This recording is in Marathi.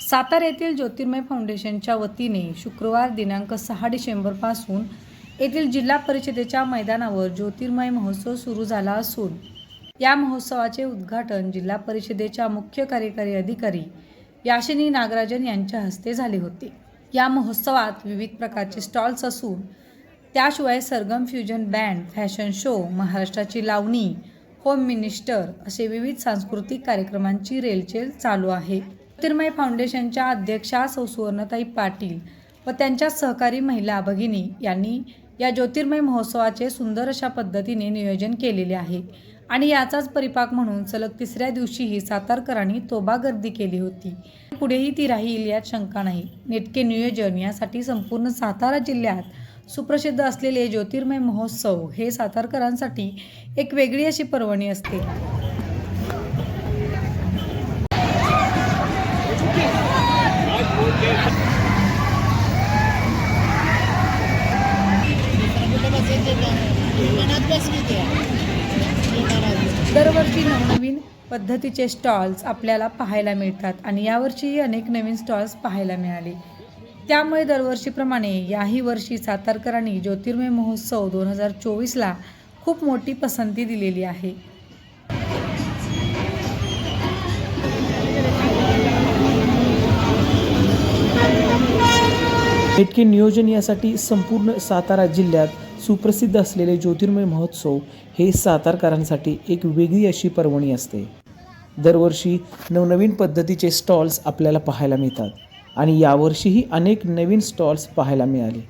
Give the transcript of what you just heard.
सातारा येथील ज्योतिर्मय फाउंडेशनच्या वतीने शुक्रवार दिनांक सहा डिसेंबरपासून येथील जिल्हा परिषदेच्या मैदानावर ज्योतिर्मय महोत्सव सुरू झाला असून या महोत्सवाचे उद्घाटन जिल्हा परिषदेच्या मुख्य कार्यकारी अधिकारी याशिनी नागराजन यांच्या हस्ते झाले होते. या महोत्सवात विविध प्रकारचे स्टॉल्स असून त्याशिवाय सरगम फ्युजन बँड फॅशन शो महाराष्ट्राची लावणी होम मिनिस्टर असे विविध सांस्कृतिक कार्यक्रमांची रेलचेल चालू आहे. ज्योतिर्मय फाउंडेशनच्या अध्यक्षा सौ सुवर्णताई पाटील व त्यांच्या सहकारी महिला भगिनी यांनी या ज्योतिर्मय महोत्सवाचे सुंदर अशा पद्धतीने नियोजन केलेले आहे. आणि याचाच परिपाक म्हणून सलग तिसऱ्या दिवशीही सातारकरांनी तोबा गर्दी केली होती. पुढेही ती राहील यात शंका नाही. नेटके नियोजन यासाठी संपूर्ण सातारा जिल्ह्यात सुप्रसिद्ध असलेले ज्योतिर्मय महोत्सव हे सातारकरांसाठी एक वेगळी अशी पर्वणी असते. दरवर्षी नवनवीन पद्धतीचे स्टॉल्स आपल्याला पाहायला मिळतात आणि यावर्षीही अनेक नवीन स्टॉल्स पाहायला मिळाले. त्यामुळे दरवर्षीप्रमाणे याही वर्षी सातारकरांनी ज्योतिर्मय महोत्सव दोन हजार चोवीसला खूप मोठी पसंती दिलेली आहे. इतके नियोजन यासाठी संपूर्ण सातारा जिल्ह्यात सुप्रसिद्ध असलेले ज्योतिर्मय महोत्सव हे सातारकरांसाठी एक वेगळी अशी पर्वणी असते. दरवर्षी नवनवीन पद्धतीचे स्टॉल्स आपल्याला पाहायला मिळतात आणि यावर्षीही अनेक नवीन स्टॉल्स पाहायला मिळाले.